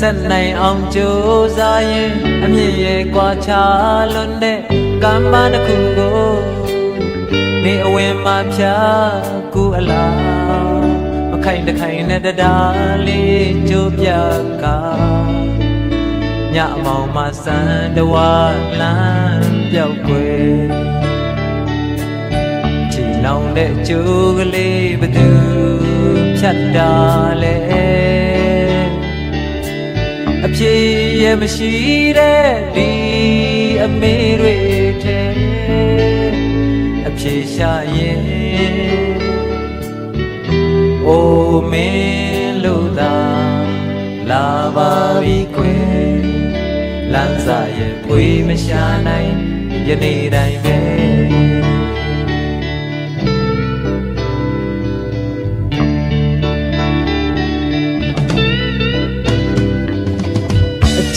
ဆက်နိုင်အောင်ကြိုးစားရင်အမြင့်ရဲ့ကွာခြားလွန်တဲ့ကမ္ဘာတစ်ခုကိုနေအဝင်မှာဖြာကူအလားမခိုင်တခိုင်နဲ့တရားလေးကြိုးပြကညအမောင်မှာစံတဝါလမ်းပြောက်ွယ်ချီလောင်တဲ့ကြိုးကလေးဘသူဖြတ်တာလဲ အပြေရဲ့မရှိတဲ့ဒီအမေတွေထဲအပြေရှာရင်အိုမင်းလို့သာလာပါပြီခွေလမ်းစာရဲ့ဖွေမရှာနိုင်ယနေ့တိုင်းပဲ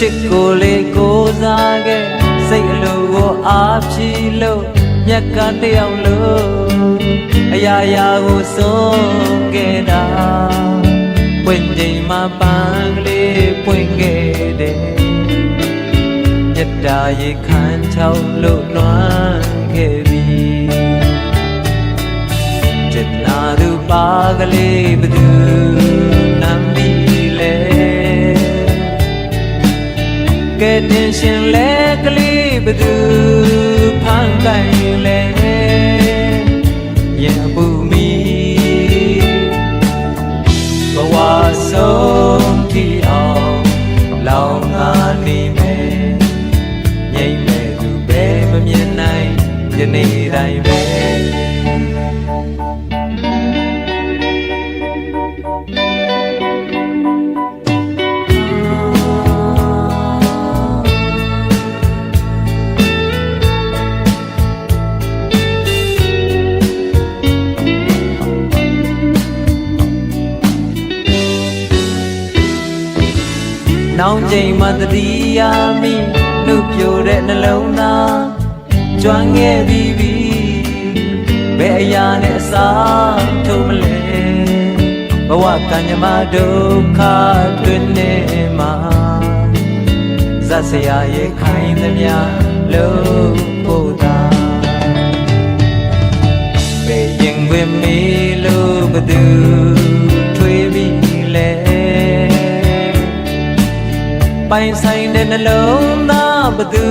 ချစ်ကိုလေးကိုစားခဲ့စိတ်အလိုကိုအားဖြီလို့မြက်ကတယောက်လို့အရာရာကိုစွန့်ခဲ့တာပွင့်ချိန်မှာပန်းကလေးပွင့်ခဲ့တယ်မြတ်တာရေခမ်းချောင်းလို့လွှမ်းခဲ့ပြီကျင်နာသူပါကလေးဘသူနမ်းပြီး လဲကဲတင်ရှင်လဲကလေးဘသူဖန်တိုင်လဲ နောင်ချိန်မှတတိယာမိနှုတ်ပြိုတဲ့နှလုံးသားကျွမ်းခဲ့ပြီးပြီဘယ်အရာနဲ့အစားထုံးမလဲဘဝကံကြမ္မာဒုက္ခတွင်နေမှာဇတ်စရာရဲ့ခိုင်းသမျှလုံးဖို့ ပိုင်ဆိုင်တဲ့နှလုံးသားဘသူ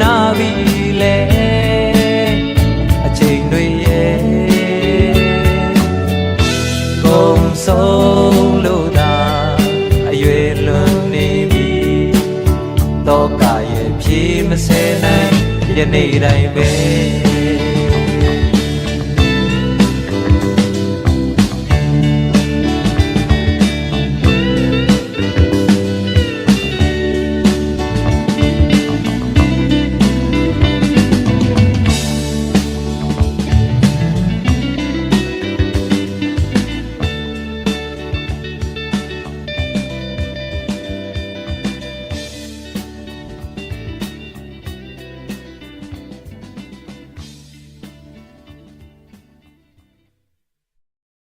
နာပြီလဲအချိန်တွေရဲ့ကုန်ဆုံးလို့သာအရွယ်လွန်နေပြီတော့ကရဲ့ဖြေမစဲနိုင်ယနေ့တိုင်းပဲ